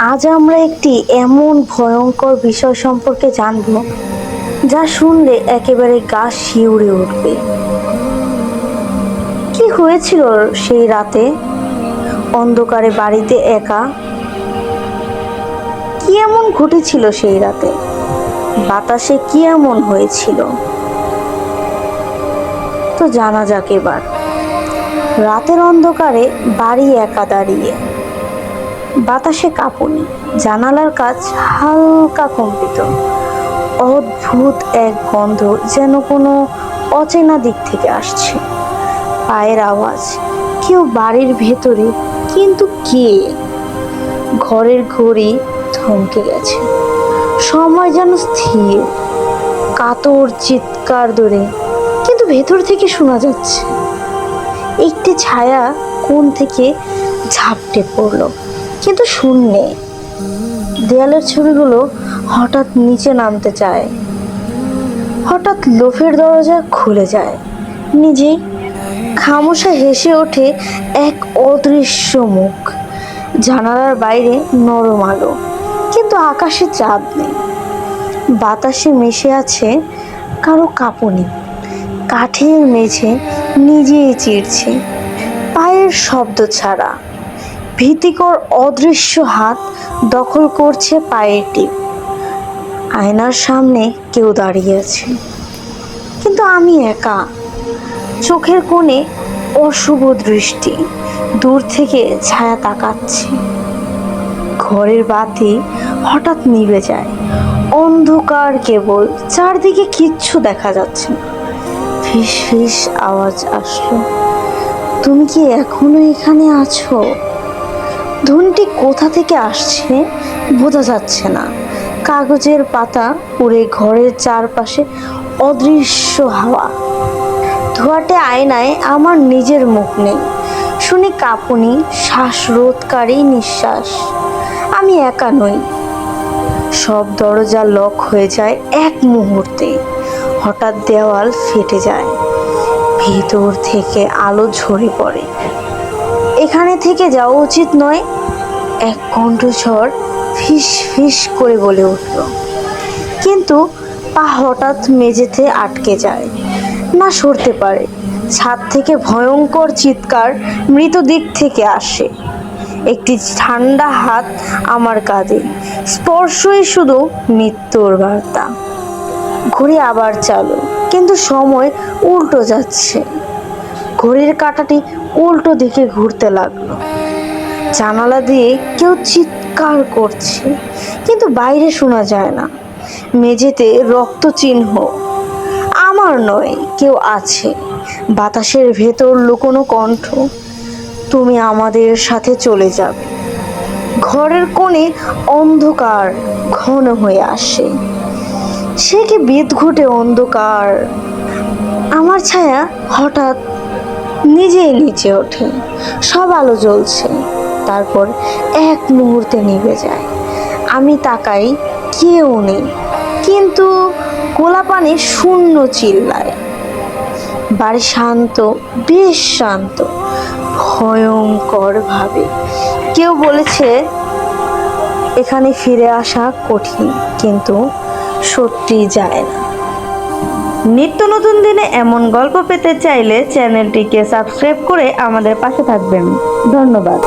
আজ আমরা একটি এমন ভয়ঙ্কর বিষয় সম্পর্কে জানব, যা শুনলে একেবারে গা শিউরে উঠবে। কি হয়েছিল সেই রাতে? অন্ধকারে বাড়িতে একা? কি এমন ঘটেছিল সেই রাতে? বাতাসে কি এমন হয়েছিল? তো জানা যাক এবার। রাতের অন্ধকারে বাড়ি একা দাঁড়িয়ে। বাতাসে কাঁপুনি। জানালার কাজ হালকা কম্পিত। অদ্ভুত এক গন্ধ যেন কোনো অচেনা দিক থেকে আসছে। পায়ের আওয়াজ, কেউ বাড়ির ভেতরে, কিন্তু কে? ঘরের ঘড়ি থমকে গেছে। সময় যেন স্থির। কাতর চিৎকার দরে কিন্তু ভেতর থেকে শোনা যাচ্ছে। একটি ছায়া কোণ থেকে ঝাপটে পড়ল। কিন্তু শূন্যে। দেয়ালের ছবিগুলো হঠাৎ নিচে নামতে চায়। হঠাৎ লোফের দরজা খুলে যায়। নিজেই খামোশা হেসে ওঠে এক অদৃশ্য মুখ। জানালার বাইরে নরম আলো, কিন্তু আকাশে চাঁদ নেই। বাতাসে মিশে আছে কারও কাঁপুনি। কাঠের মেঝে নিজেই চিড়ছে পায়ের শব্দ ছাড়া। ভীতিকর অদৃশ্য হাত দখল করছে পায়ের টিপ। আয়নার সামনে কেউ দাঁড়িয়ে আছে। কিন্তু আমি একা। চোখের কোণে অশুভ দৃষ্টি। দূর থেকে ছায়া তাকাচ্ছে। ঘরের বাতি হঠাৎ নিভে যায়। অন্ধকার কেবল। চারদিকে কিচ্ছু দেখা যাচ্ছে না। ফিস ফিস আওয়াজ আসলো। তুমি কি এখনও এখানে আছো? ধ্বনিটি কোথা থেকে আসছে বোঝা যাচ্ছে না। কাগজের পাতা উড়ে ঘরের চারপাশে অদৃশ্য হাওয়া। ধোয়াটে আয়নায় আমার নিজের মুখ নেই। শুনি কাঁপুনি, শ্বাসরোধকারী নিঃশ্বাস। আমি একা নই। সব দরজা লক হয়ে যায় এক মুহূর্তে। হঠাৎ দেওয়াল ফেটে যায়। ভিতর থেকে আলো ঝরে পড়ে। এখানে থেকে যাওয়া উচিত নয়। এক কণ্ঠস্বর ফিস ফিস করে বলে উঠল। কিন্তু পা হঠাৎ মেঝেতে আটকে যায়। না সরতে পারে। ছাদ থেকে ভয়ঙ্কর চিৎকার মৃত দিক থেকে আসে। একটি ঠান্ডা হাত আমার কাঁধে। স্পর্শই শুধু মৃত্যুর বার্তা। ঘড়ি আবার চালু, কিন্তু সময় উল্টো যাচ্ছে। ঘড়ির কাঁটাটি উল্টো দিকে ঘুরতে লাগল। জানালা দিয়ে কেউ চিৎকার করছে, কিন্তু বাইরে শোনা যায় না। মেঝেতে রক্ত চিহ্ন আমার নয়, কেউ আছে। বাতাসের ভেতর লুকোনো কণ্ঠ, তুমি আমাদের সাথে চলে যাবে। ঘরের কোণে অন্ধকার ঘন হয়ে আসে। সে কি বিদ ঘুটে অন্ধকার? আমার ছায়া হঠাৎ নিজেই নিচে ওঠে। সব আলো জ্বলছে। তারপর এক মুহূর্তে নিভে যায়। আমি তাকাই, কেউ নেই। কিন্তু গোলাপানি শূন্য চিল্লায়। বাড়ি শান্ত, বেশ শান্ত ভয়ঙ্কর ভাবে কেউ বলেছে, এখানে ফিরে আসা কঠিন, কিন্তু সত্যি যায় না। নিত্য নতুন দিনে এমন গল্প পেতে চাইলে চ্যানেলটিকে সাবস্ক্রাইব করে আমাদের পাশে থাকবেন। ধন্যবাদ।